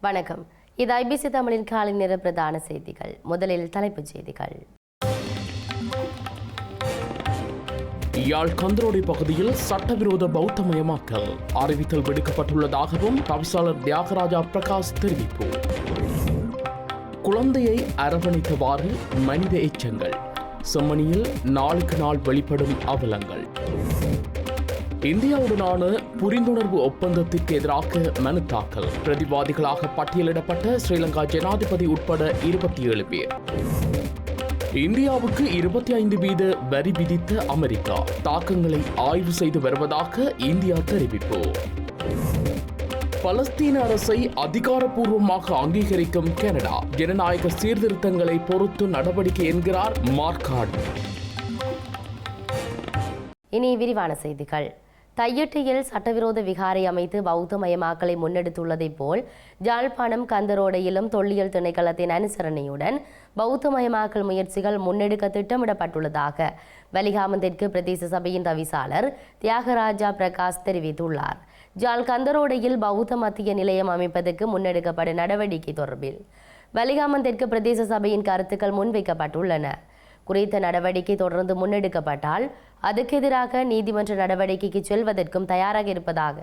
வணக்கம். இது ஐபிசி தமிழின் காலை நேர பிரதான செய்திகள். முதலில் தலைப்புச் செய்திகள். யாழ் கந்தரோடி பகுதியில் சட்டவிரோத பௌத்தமயமாக்கல். அறிவித்தல் விடுக்கப்பட்டுள்ளதாகவும் தவிசாளர் தியாகராஜா பிரகாஷ் தெரிவிப்பு. குழந்தையை அரவணைத்தவாறு மனித எச்சங்கள். செம்மணியில் நாளுக்கு நாள் வெளிப்படும் அவலங்கள். இந்தியாவுடனான புரிந்துணர்வு ஒப்பந்தத்திற்கு எதிராக மனு தாக்கல். பிரதிவாதிகளாக பட்டியலிடப்பட்ட ஸ்ரீலங்கா ஜனாதிபதி உட்பட இருபத்தி ஏழு பேர். இந்தியாவுக்கு இருபத்தி ஐந்து வீத வரி விதித்த அமெரிக்கா. தாக்கங்களை ஆய்வு செய்து வருவதாக இந்தியா தெரிவிப்பு. பலஸ்தீன அரசை அதிகாரப்பூர்வமாக அங்கீகரிக்கும் கனடா. ஜனநாயக சீர்திருத்தங்களை பொறுத்து நடவடிக்கை என்கிறார் மார்காட் இனி விரிவான செய்திகள். தையட்டியில் சட்டவிரோத விகாரை அமைத்து பௌத்த மயமாக்கலை முன்னெடுத்துள்ளதைப் போல் ஜாழ்ப்பாணம் கந்தரோடையிலும் தொல்லியல் திணைக்களத்தின் அனுசரணையுடன் பௌத்த மயமாக்கல் முயற்சிகள் முன்னெடுக்க திட்டமிடப்பட்டுள்ளதாக வலிகாமந்திற்கு பிரதேச சபையின் தவிசாளர் தியாகராஜா பிரகாஷ் தெரிவித்துள்ளார். ஜால் கந்தரோடையில் பௌத்த மத்திய நிலையம் அமைப்பதற்கு முன்னெடுக்கப்படும் நடவடிக்கை தொடர்பில் வலிகாமந்திற்கு பிரதேச சபையின் கருத்துக்கள் முன்வைக்கப்பட்டுள்ளன. குறித்த நடவடிக்கை தொடர்ந்து முன்னெடுக்கப்பட்டால் அதுக்கு எதிராக நீதிமன்ற நடவடிக்கைக்கு செல்வதற்கும் தயாராக இருப்பதாக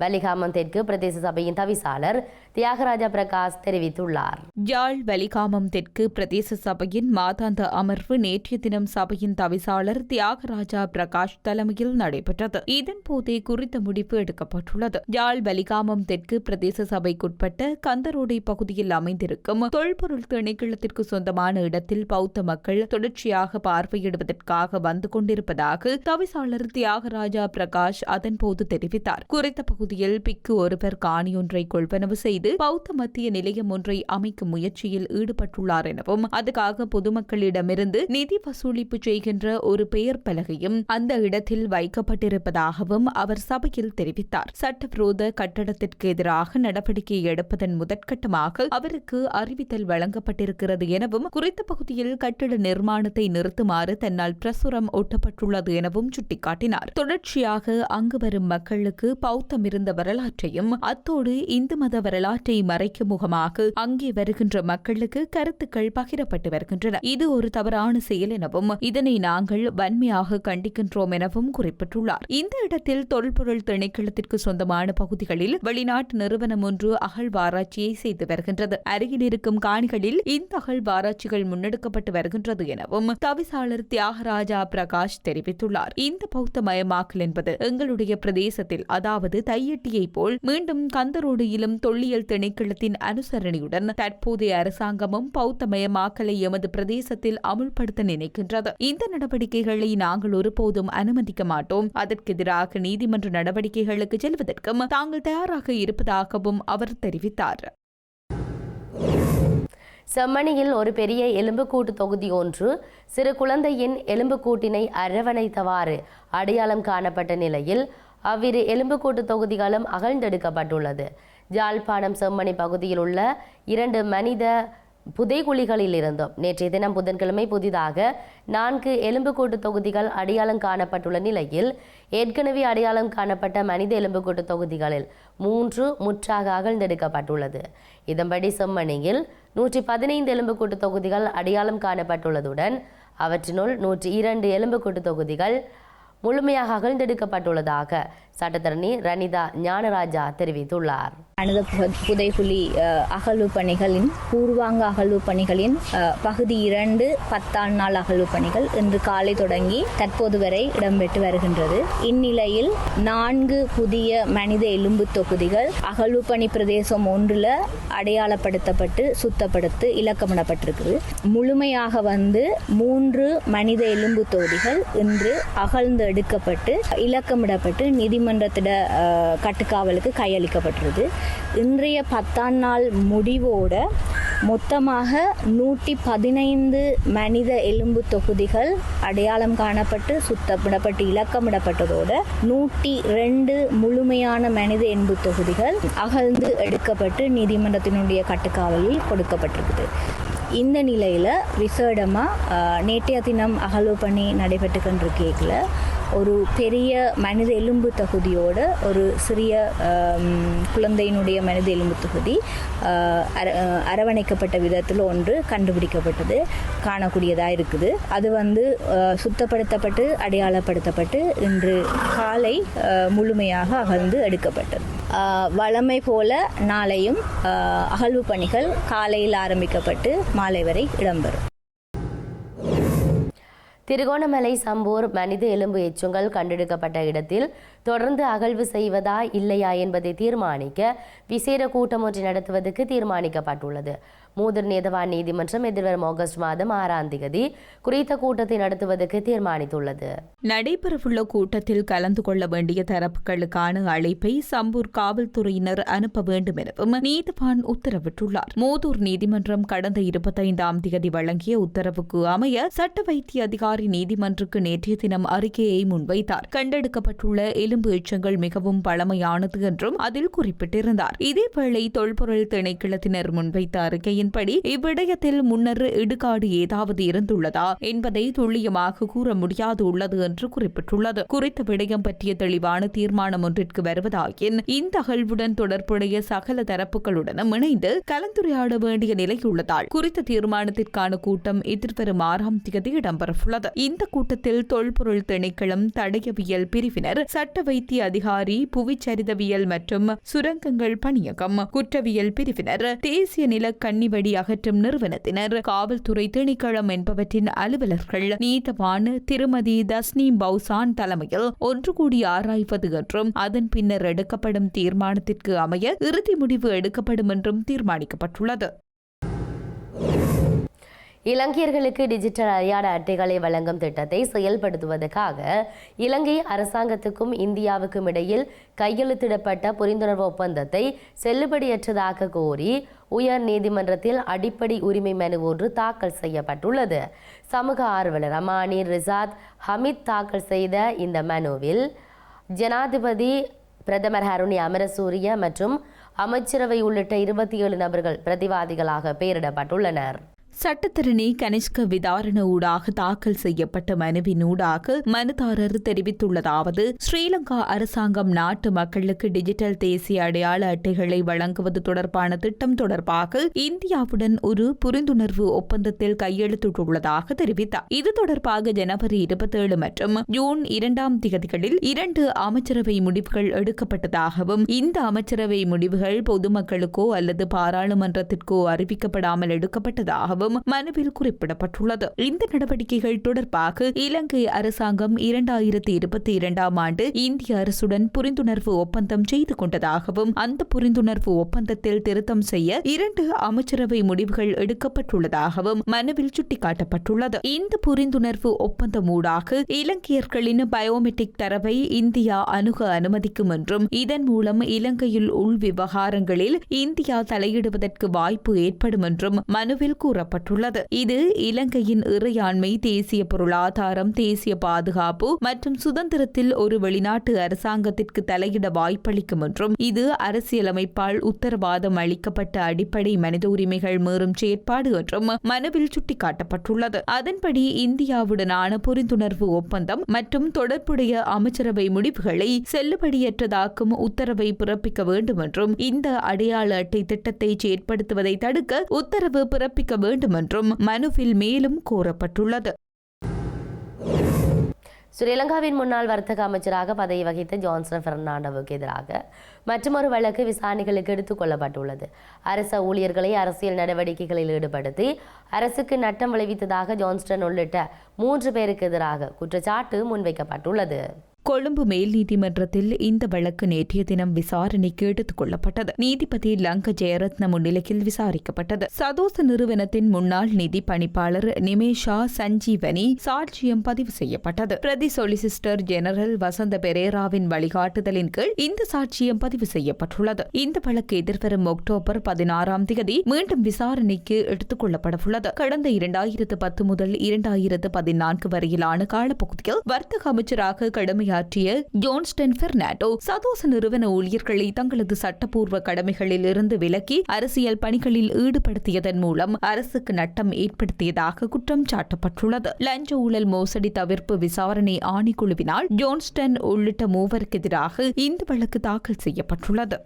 வலிகாமம் தெற்கு பிரதேச சபையின் தவிசாளர் தியாகராஜா பிரகாஷ் தெரிவித்துள்ளார். யாழ் வலிகாமம் தெற்கு பிரதேச சபையின் மாதாந்த அமர்வு நேற்றைய தினம் சபையின் தவிசாளர் தியாகராஜா பிரகாஷ் தலைமையில் நடைபெற்றது. இதன்போதே குறித்த முடிவு எடுக்கப்பட்டுள்ளது. யாழ் வலிகாமம் தெற்கு பிரதேச சபைக்குட்பட்ட கந்தரோடை பகுதியில் அமைந்திருக்கும் தொல்பொருள் திணைக்களத்திற்கு சொந்தமான இடத்தில் பௌத்த மக்கள் தொடர்ச்சியாக பார்வையிடுவதற்காக வந்து கொண்டிருப்பதாக தவிசாளர் தியாகராஜா பிரகாஷ் அதன்போது தெரிவித்தார். குறித்த பகுதியில் பிக்கு ஒருவர் காணியொன்றை கொள்வனவு செய்து பௌத்த மத்திய நிலையம் ஒன்றை அமைக்கும் முயற்சியில் ஈடுபட்டுள்ளார் எனவும் அதுக்காக பொதுமக்களிடமிருந்து நிதி வசூலிப்பு செய்கின்ற ஒரு பெயர் பலகையும் அந்த இடத்தில் வைக்கப்பட்டிருப்பதாகவும் அவர் சபையில் தெரிவித்தார். சட்டவிரோத கட்டடத்திற்கு எதிராக நடவடிக்கை எடுப்பதன் முதற்கட்டமாக அவருக்கு அறிவித்தல் வழங்கப்பட்டிருக்கிறது எனவும் குறித்த பகுதியில் கட்டட நிர்மாணத்தை நிறுத்துமாறு தன்னால் பிரசுரம் ஒட்டப்பட்டுள்ளது எனவும் சுட்டிக்காட்டினார். தொடர்ச்சியாக அங்கு வரும் மக்களுக்கு பௌத்தம் இருந்த வரலாற்றையும் அத்தோடு இந்து மத வரலாற்றை மறைக்கும் முகமாக அங்கே வருகின்ற மக்களுக்கு கருத்துக்கள் பகிரப்பட்டு வருகின்றன. இது ஒரு தவறான செயல் எனவும் இதனை நாங்கள் வன்மையாக கண்டிக்கின்றோம் எனவும் குறிப்பிட்டுள்ளார். இந்த இடத்தில் தொல்பொருள் திணைக்களத்திற்கு சொந்தமான பகுதிகளில் வெளிநாட்டு நிறுவனம் ஒன்று அகழ்வாராய்ச்சியை செய்து வருகின்றது. அருகில் இருக்கும் காணிகளில் இந்த அகழ்வாராய்ச்சிகள் முன்னெடுக்கப்பட்டு வருகின்றது எனவும் தவிசாளர் தியாகராஜா பிரகாஷ் தெரிவித்துள்ளார். இந்த பௌத்த மயமாக்கல் என்பது எங்களுடைய பிரதேசத்தில் அதாவது தை கையெட்டியைப் போல் மீண்டும் கந்தரோடியிலும் தொல்லியல் திணைக்களத்தின் அனுசரணையுடன் தற்போதைய அரசாங்கமும் பௌத்தமயமாக்கலை எமது பிரதேசத்தில் அமுல்படுத்த நினைக்கின்றது. இந்த நடவடிக்கைகளை நாங்கள் ஒருபோதும் அனுமதிக்க மாட்டோம். அதற்கு எதிராக நீதிமன்ற நடவடிக்கைகளுக்கு செல்வதற்கும் தாங்கள் தயாராக இருப்பதாகவும் அவர் தெரிவித்தார். செம்மணியில் ஒரு பெரிய எலும்புக்கூட்டு தொகுதி ஒன்று சிறு குழந்தையின் எலும்புக்கூட்டினை அரவணைத்தவாறு அடையாளம் காணப்பட்ட நிலையில் அவ்விரு எலும்புக்கூட்டு தொகுதிகளும் அகழ்ந்தெடுக்கப்பட்டுள்ளது. ஜாழ்ப்பாணம் செம்மணி பகுதியில் உள்ள இரண்டு மனித புதைகுழிகளில் இருந்தும் நேற்றைய தினம் புதன்கிழமை புதிதாக நான்கு எலும்புக்கூட்டு தொகுதிகள் அடையாளம் காணப்பட்டுள்ள நிலையில் ஏற்கனவே அடையாளம் காணப்பட்ட மனித எலும்புக்கூட்டு தொகுதிகளில் மூன்று முற்றாக அகழ்ந்தெடுக்கப்பட்டுள்ளது. இதன்படி செம்மணியில் நூற்றி பதினைந்து எலும்புக்கூட்டு தொகுதிகள் அடையாளம் காணப்பட்டுள்ளதுடன் அவற்றினுள் நூற்றி இரண்டு எலும்புக்கூட்டு தொகுதிகள் முழுமையாக அகழ்ந்தெடுக்கப்பட்டுள்ளதாக சட்டத்தரணி ரணிதா ஞானராஜா தெரிவித்துள்ளார். மனித புதைகுழி அகழ்வு பணிகளின் பூர்வாங்க அகழ்வு பணிகளின் பகுதி இரண்டு பத்தாம் நாள் அகழ்வு பணிகள் இன்று காலை தொடங்கி தற்போது வரை இடம்பெற்று வருகின்றது. இந்நிலையில் நான்கு புதிய மனித எலும்பு தொகுதிகள் அகழ்வு பணி பிரதேசம் ஒன்றில் அடையாளப்படுத்தப்பட்டு சுத்தப்படுத்தி இலக்கமிடப்பட்டிருக்குது. முழுமையாக வந்து மூன்று மனித எலும்பு தொகுதிகள் இன்று அகழ்ந்து எடுக்கப்பட்டு இலக்கமிடப்பட்டு நீதிமன்றத்திட கட்டுக்காவலுக்கு கையளிக்கப்பட்டுள்ளது. இன்றைய பத்தாம் நாள் முடிவோட மொத்தமாக நூற்றி பதினைந்து மனித எலும்பு தொகுதிகள் அடையாளம் காணப்பட்டு சுத்தமிடப்பட்டு இலக்கமிடப்பட்டதோடு நூற்றி ரெண்டு முழுமையான மனித எலும்பு தொகுதிகள் அகழ்ந்து எடுக்கப்பட்டு நீதிமன்றத்தினுடைய கட்டுக்காவலில் கொடுக்கப்பட்டிருக்குது. இந்த நிலையில் விசேடமாக நேற்றைய தினம் அகழ்வு பணி நடைபெற்று கொண்டிருக்கேக்கில் ஒரு பெரிய மனித எலும்பு தகுதியோடு ஒரு சிறிய குழந்தையினுடைய மனித எலும்பு தொகுதி அர- அரவணைக்கப்பட்ட விதத்தில் ஒன்று கண்டுபிடிக்கப்பட்டது காணக்கூடியதாக இருக்குது. அது வந்து சுத்தப்படுத்தப்பட்டு அடையாளப்படுத்தப்பட்டு இன்று காலை முழுமையாக அகழ்ந்து எடுக்கப்பட்டது. வளமை வழமை போல நாளையும் அகழ்வு பணிகள் காலையில் ஆரம்பிக்கப்பட்டு மாலை வரை இடம்பெறும். திருகோணமலை சம்பூர் மனித எலும்பு எச்சுங்கள் கண்டெடுக்கப்பட்ட இடத்தில் தொடர்ந்து அகழ்வு செய்வதா இல்லையா என்பதை தீர்மானிக்க விசேட கூட்டம் ஒன்று நடத்துவதற்கு தீர்மானிக்கப்பட்டுள்ளது. மூதர் நீதவான் நீதிமன்றம் எதிர்வரும் ஆகஸ்ட் மாதம் ஆறாம் தேதி குறித்த கூட்டத்தை நடத்துவதற்கு தீர்மானித்துள்ளது. நடைபெறவுள்ள கூட்டத்தில் கலந்து கொள்ள வேண்டிய தரப்புகளுக்கான அழைப்பை சம்பூர் காவல்துறையினர் அனுப்ப வேண்டும் எனவும் நீதிவான் உத்தரவிட்டுள்ளார். மூதூர் நீதிமன்றம் கடந்த இருபத்தைந்தாம் தேதி வழங்கிய உத்தரவுக்கு அமைய சட்ட வைத்திய அதிகாரி நீதிமன்றுக்கு நேற்றைய தினம் அறிக்கையை முன்வைத்தார். கண்டெடுக்கப்பட்டுள்ள எலும்பு எச்சங்கள் மிகவும் பழமையானது என்றும் அதில் குறிப்பிட்டிருந்தார். இதேவேளை தொல்பொருள் திணைக்களத்தினர் முன்வைத்த அறிக்கையின்படி இவ்விடயத்தில் முன்னர் இடுகாடு ஏதாவது இருந்துள்ளதா என்பதை துல்லியமாக கூற முடியாது உள்ளது என்று குறிப்பிட்டுள்ளது. குறித்த விடயம் பற்றிய தெளிவான தீர்மானம் ஒன்றிற்கு வருவதாயின் இந்த அகழ்வுடன் தொடர்புடைய சகல தரப்புகளுடனும் இணைந்து கலந்துரையாட வேண்டிய நிலை உள்ளதால் குறித்த தீர்மானத்திற்கான கூட்டம் எதிர்வரும் ஆறாம் தேதி இடம்பெறவுள்ளது. இந்த கூட்டத்தில் தொல்பொருள் திணைக்களம் தடயவியல் பிரிவினர் சட்ட வைத்திய அதிகாரி புவிச்சரிதவியல் மற்றும் சுரங்கங்கள் பணியகம் குற்றவியல் பிரிவினர் தேசிய நில கன்னி கன்னிவெடி அகற்றும் நிறுவனத்தினர். காவல்துறை திணைக்களம் என்பவற்றின் அலுவலர்கள் நீதவான் திருமதி தஸ்னி பௌசான் தலைமையில் ஒன்று கூடி ஆராய்வது என்றும் அதன் பின்னர் எடுக்கப்படும் தீர்மானத்திற்கு அமைய இறுதி முடிவு எடுக்கப்படும் என்றும் தீர்மானிக்கப்பட்டுள்ளது. இலங்கையர்களுக்கு டிஜிட்டல் அடையாள அட்டைகளை வழங்கும் திட்டத்தை செயல்படுத்துவதற்காக இலங்கை அரசாங்கத்துக்கும் இந்தியாவுக்கும் இடையில் கையெழுத்திடப்பட்ட புரிந்துணர்வு ஒப்பந்தத்தை செல்லுபடியற்றதாக கோரி உயர் நீதிமன்றத்தில் அடிப்படை உரிமை மனு ஒன்று தாக்கல் செய்யப்பட்டுள்ளது. சமூக ஆர்வலர் அமானி ரிசாத் ஹமீத் தாக்கல் செய்த இந்த மனுவில் ஜனாதிபதி பிரதமர் ஹருணி அமரசூரிய மற்றும் அமைச்சரவை உள்ளிட்ட இருபத்தி ஏழு நபர்கள் பிரதிவாதிகளாக பெயரிடப்பட்டுள்ளனர். சட்டத்தரணி கனிஷ்க விதாரண ஊடாக தாக்கல் செய்யப்பட்ட மனுவின் ஊடாக மனுதாரர் தெரிவித்துள்ளதாவது ஸ்ரீலங்கா அரசாங்கம் நாட்டு மக்களுக்கு டிஜிட்டல் தேசிய அடையாள அட்டைகளை வழங்குவது தொடர்பான திட்டம் தொடர்பாக இந்தியாவுடன் ஒரு புரிந்துணர்வு ஒப்பந்தத்தில் கையெழுத்திட்டுள்ளதாக தெரிவித்தார். இது தொடர்பாக ஜனவரி இருபத்தேழு மற்றும் ஜூன் இரண்டாம் திகதிகளில் இரண்டு அமைச்சரவை முடிவுகள் எடுக்கப்பட்டதாகவும் இந்த அமைச்சரவை முடிவுகள் பொதுமக்களுக்கோ அல்லது பாராளுமன்றத்திற்கோ அறிவிக்கப்படாமல் எடுக்கப்பட்டதாகவும் மனுவில் குறிப்பிடப்பட்டுள்ளது. இந்த நடவடிக்கைகள் தொடர்பாக இலங்கை அரசாங்கம் இரண்டாயிரத்தி இருபத்தி இரண்டாம் ஆண்டு இந்திய அரசுடன் புரிந்துணர்வு ஒப்பந்தம் செய்து கொண்டதாகவும் அந்த புரிந்துணர்வு ஒப்பந்தத்தில் திருத்தம் செய்ய இரண்டு அமைச்சரவை முடிவுகள் எடுக்கப்பட்டுள்ளதாகவும் மனுவில் சுட்டிக்காட்டப்பட்டுள்ளது. இந்த புரிந்துணர்வு ஒப்பந்தம் ஊடாக இலங்கையர்களின் பயோமெட்ரிக் தரவை இந்தியா அணுக அனுமதிக்கும் என்றும் இதன் மூலம் இலங்கையில் உள் விவகாரங்களில் இந்தியா தலையிடுவதற்கு வாய்ப்பு ஏற்படும் என்றும் மனுவில் கூறப்பட்டுள்ளது இது இலங்கையின் இறையாண்மை தேசிய பொருளாதாரம் தேசிய பாதுகாப்பு மற்றும் சுதந்திரத்தில் ஒரு வெளிநாட்டு அரசாங்கத்திற்கு தலையிட வாய்ப்பளிக்கும் என்றும் இது அரசியலமைப்பால் உத்தரவாதம் அளிக்கப்பட்ட அடிப்படை மனித உரிமைகள் மீறும் செயற்பாடு என்றும் மனுவில் சுட்டிக்காட்டப்பட்டுள்ளது. அதன்படி இந்தியாவுடனான புரிந்துணர்வு ஒப்பந்தம் மற்றும் தொடர்புடைய அமைச்சரவை முடிவுகளை செல்லுபடியற்றதாக்கும் உத்தரவை பிறப்பிக்க வேண்டும் என்றும் இந்த அடையாள அட்டை திட்டத்தை செயற்படுத்துவதை தடுக்க உத்தரவு பிறப்பிக்க வேண்டும் என்றும் மனுவில் மேலும் கூறப்பட்டுள்ளது. ஸ்ரீலங்காவின் முன்னாள் வர்த்தக அமைச்சராக பதவி வகித்த ஜான்சன் பெர்னாண்டோவுக்கு எதிராக மற்றொரு வழக்கு விசாரணைகளுக்கு எடுத்துக் கொள்ளப்பட்டுள்ளது. அரச ஊழியர்களை அரசியல் நடவடிக்கைகளில் ஈடுபடுத்தி அரசுக்கு நட்டம் விளைவித்ததாக ஜான்ஸ்டன் உள்ளிட்ட மூன்று பேருக்கு எதிராக குற்றச்சாட்டு முன்வைக்கப்பட்டுள்ளது. கொழும்பு மேல் நீதிமன்றத்தில் இந்த வழக்கு நேற்றைய தினம் விசாரணைக்கு எடுத்துக் கொள்ளப்பட்டது. நீதிபதி லங்க ஜெயரத்ன முன்னிலையில் விசாரிக்கப்பட்டது. சதோச நிறுவனத்தின் முன்னாள் நிதி பணிப்பாளர் நிமேஷா சஞ்சீவனி சாட்சியம் பதிவு செய்யப்பட்டது. பிரதி சொலிசிஸ்டர் ஜெனரல் வசந்த பெரேராவின் வழிகாட்டுதலின் கீழ் இந்த சாட்சியம் பதிவு செய்யப்பட்டுள்ளது. இந்த வழக்கு எதிர்வரும் அக்டோபர் பதினாறாம் தேதி மீண்டும் விசாரணைக்கு எடுத்துக் கொள்ளப்படவுள்ளது. கடந்த இரண்டாயிரத்து பத்து முதல் இரண்டாயிரத்து பதினான்கு வரையிலான காலப்பகுதியில் வர்த்தக அமைச்சராக கடமை பணியாற்றிய ஜோன்ஸ்டன் பெர்னாண்டோ சதோச நிறுவன ஊழியர்களை தங்களது சட்டப்பூர்வ கடமைகளில் இருந்து விலக்கி அரசியல் பணிகளில் ஈடுபடுத்தியதன் மூலம் அரசுக்கு நட்டம் ஏற்படுத்தியதாக குற்றம் சாட்டப்பட்டுள்ளது. லஞ்ச ஊழல் மோசடி தவிர்ப்பு விசாரணை ஆணைக்குழுவினால் ஜோன்ஸ்டன் உள்ளிட்ட மூவருக்கு எதிராக இந்த வழக்கு தாக்கல் செய்யப்பட்டுள்ளது.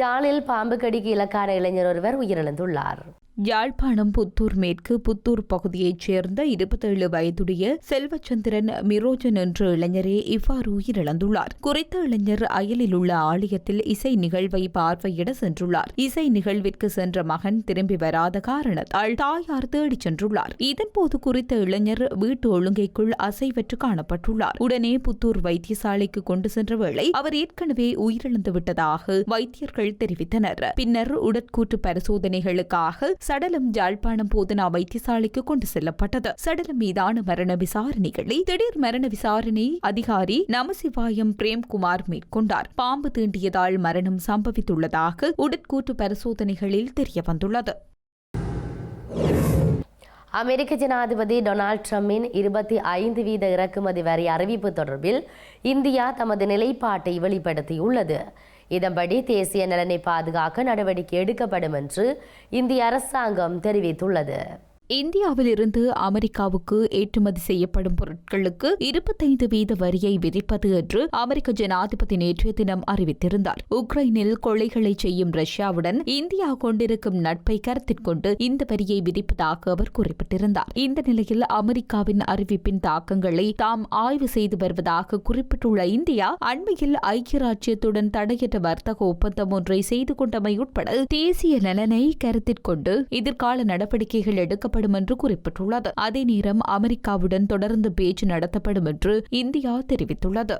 ஜாலில் பாம்பு கடிக்கு இலக்கான இளைஞர் ஒருவர் உயிரிழந்துள்ளார். யாழ்ப்பாணம் புத்தூர் மேற்கு புத்தூர் பகுதியைச் சேர்ந்த இருபத்தேழு வயதுடைய செல்வச்சந்திரன் மிரோஜன் என்ற இளைஞரே இவ்வாறு உயிரிழந்துள்ளார். குறித்த இளைஞர் அயலில் உள்ள ஆலயத்தில் இசை நிகழ்வை பார்வையிட சென்றுள்ளார். இசை நிகழ்விற்கு சென்ற மகன் திரும்பி வராத காரணத்தால் தாயார் தேடிச் சென்றுள்ளார். இதன்போது குறித்த இளைஞர் வீட்டு ஒழுங்கைக்குள் அசைவற்று காணப்பட்டுள்ளார். உடனே புத்தூர் வைத்தியசாலைக்கு கொண்டு சென்ற வேளை அவர் ஏற்கனவே உயிரிழந்து விட்டதாக வைத்தியர்கள் தெரிவித்தனர். பின்னர் உடற்கூற்று பரிசோதனைகளுக்காக சடலம் யாழ்ப்பாணம் போதனா வைத்தியசாலைக்கு கொண்டு செல்லப்பட்டது. சடலம் மீதான மரண விசாரணைகளை திடீர் மரண விசாரணை அதிகாரி நமசிவாயம் பிரேம்குமார் மேற்கொண்டார். பாம்பு தீண்டியதால் மரணம் சம்பவித்துள்ளதாக உடற்கூட்டு பரிசோதனைகளில் தெரியவந்துள்ளது. அமெரிக்க ஜனாதிபதி டொனால்ட் ட்ரம்பின் இருபத்தி ஐந்து வீத இறக்குமதி வரி அறிவிப்பு தொடர்பில் இந்தியா தமது நிலைப்பாட்டை வெளிப்படுத்தியுள்ளது. இதன்படி தேசிய நலனை பாதுகாக்க நடவடிக்கை எடுக்கப்படும் என்று இந்திய அரசாங்கம் தெரிவித்துள்ளது. இந்தியாவிலிருந்து அமெரிக்காவுக்கு ஏற்றுமதி செய்யப்படும் பொருட்களுக்கு இருபத்தைந்து வீத வரியை விதிப்பது என்று அமெரிக்க ஜனாதிபதி நேற்றைய தினம் அறிவித்திருந்தார். உக்ரைனில் கொலைகளை செய்யும் ரஷ்யாவுடன் இந்தியா கொண்டிருக்கும் நட்பை கருத்தில் கொண்டு இந்த வரியை விதிப்பதாக அவர் குறிப்பிட்டிருந்தார். இந்த நிலையில் அமெரிக்காவின் அறிவிப்பின் தாக்கங்களை தாம் ஆய்வு செய்து வருவதாக குறிப்பிட்டுள்ள இந்தியா அண்மையில் ஐக்கிய ராஜ்யத்துடன் தடையற்ற வர்த்தக ஒப்பந்தம் ஒன்றை செய்து கொண்டமை உட்பட தேசிய நலனை கருத்தில் கொண்டு எதிர்கால நடவடிக்கைகள் எடுக்கப்படும் என்று குறிப்பிட்டுள்ளது. அதே நேரம் அமெரிக்காவுடன் தொடர்ந்து பேச்சு நடத்தப்படும் என்று இந்தியா தெரிவித்துள்ளது.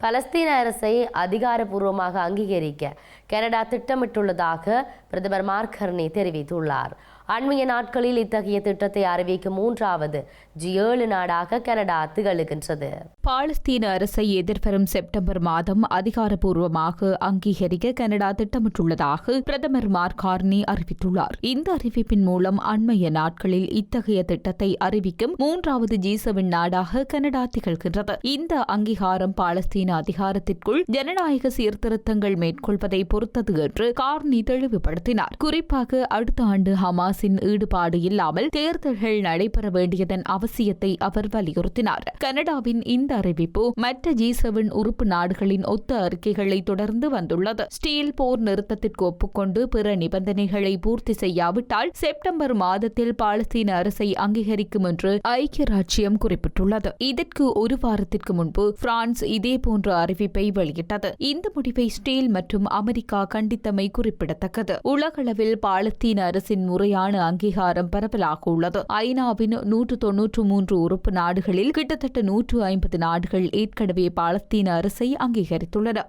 பலஸ்தீன அரசை அதிகாரப்பூர்வமாக அங்கீகரிக்க கனடா திட்டமிட்டுள்ளதாக பிரதமர் மார்க் கர்னி தெரிவித்துள்ளார். அண்மைய நாட்களில் இத்தகைய திட்டத்தை அறிவிக்கும் மூன்றாவது ஜி ஏழு நாடாக கனடா திகழுகின்றது. பாலஸ்தீன அரசை எதிர்வரும் செப்டம்பர் மாதம் அதிகாரப்பூர்வமாக அங்கீகரிக்க கனடா திட்டமிட்டுள்ளதாக பிரதமர் மார்க் கார்னி அறிவித்துள்ளார். இந்த அறிவிப்பின் மூலம் அண்மைய நாட்களில் இத்தகைய திட்டத்தை அறிவிக்கும் மூன்றாவது ஜி செவன் நாடாக கனடா திகழ்கின்றது. இந்த அங்கீகாரம் பாலஸ்தீன அதிகாரத்திற்குள் ஜனநாயக சீர்திருத்தங்கள் மேற்கொள்வதை பொறுத்தது என்று கார்னி தெளிவுபடுத்தினார். குறிப்பாக அடுத்த ஆண்டு ஹமாஸ் அரசின் ஈடுபாடு இல்லாமல் தேர்தல்கள் நடைபெற வேண்டியதன் அவசியத்தை அவர் வலியுறுத்தினார். கனடாவின் இந்த அறிவிப்பு மற்ற ஜி செவன் உறுப்பு நாடுகளின் ஒத்த அறிக்கைகளை தொடர்ந்து வந்துள்ளது. ஸ்டீல் போர் நிறுத்தத்திற்கு ஒப்புக்கொண்டு பிற நிபந்தனைகளை பூர்த்தி செய்யாவிட்டால் செப்டம்பர் மாதத்தில் பாலஸ்தீன அரசை அங்கீகரிக்கும் என்று ஐக்கிய ராஜ்யம் குறிப்பிட்டுள்ளது. இதற்கு ஒரு வாரத்திற்கு முன்பு பிரான்ஸ் இதேபோன்ற அறிவிப்பை வெளியிட்டது. இந்த முடிவை ஸ்டீல் மற்றும் அமெரிக்கா கண்டித்தமை குறிப்பிடத்தக்கது. உலகளவில் பாலஸ்தீன அரசின் முறையான அங்கீகாரம் பரவலாக உள்ளது. ஐநாவின் நூற்று தொன்னூற்று மூன்று உறுப்பு நாடுகளில் கிட்டத்தட்ட நூற்று ஐம்பது நாடுகள் ஏற்கனவே பாலஸ்தீன அரசை அங்கீகரித்துள்ளன.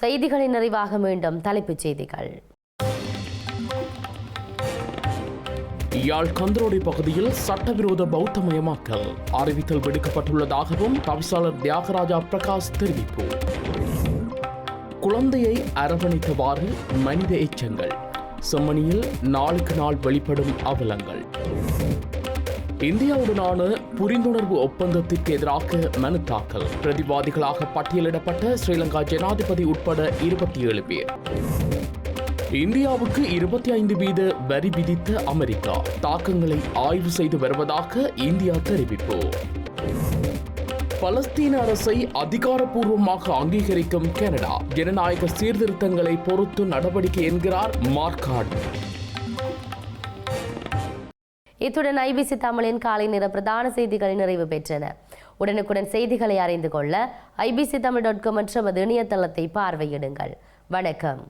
செய்திகளின் நிறைவாக மீண்டும் தலைப்புச் செய்திகள். யாழ் கந்தரோடி பகுதியில் சட்டவிரோத பௌத்தமயமாக்கல். அறிவித்தல் விடுக்கப்பட்டுள்ளதாகவும் தவிசாளர் தியாகராஜா பிரகாஷ் தெரிவிப்பு. குழந்தையை அரவணைத்தவாறு மனித எச்சங்கள். செம்மணியில் நாளுக்கு நாள் வெளிப்படும் அவலங்கள். இந்தியாவுடனான புரிந்துணர்வு ஒப்பந்தத்திற்கு எதிராக மனு தாக்கல். பிரதிவாதிகளாக பட்டியலிடப்பட்ட ஸ்ரீலங்கா ஜனாதிபதி உட்பட இருபத்தி ஏழு பேர். இந்தியாவுக்கு இருபத்தி ஐந்து வீத வரி விதித்த அமெரிக்கா. தாக்கங்களை ஆய்வு செய்து வருவதாக இந்தியா தெரிவிப்பு. பலஸ்தீன அரசை அதிகாரப்பூர்வமாக அங்கீகரிக்கும் கனடா ஜனநாயக சீர்திருத்தங்களை பொறுத்து நடவடிக்கை என்கிறார் மார்க்காட் இத்துடன் ஐபிசி தமிழின் காலை நிற பிரதான செய்திகள் நிறைவு பெற்றன. உடனுக்குடன் செய்திகளை அறிந்து கொள்ள ஐபிசி தமிழ் டாட் காம் என்ற இணையதளத்தை பார்வையிடுங்கள். வணக்கம்.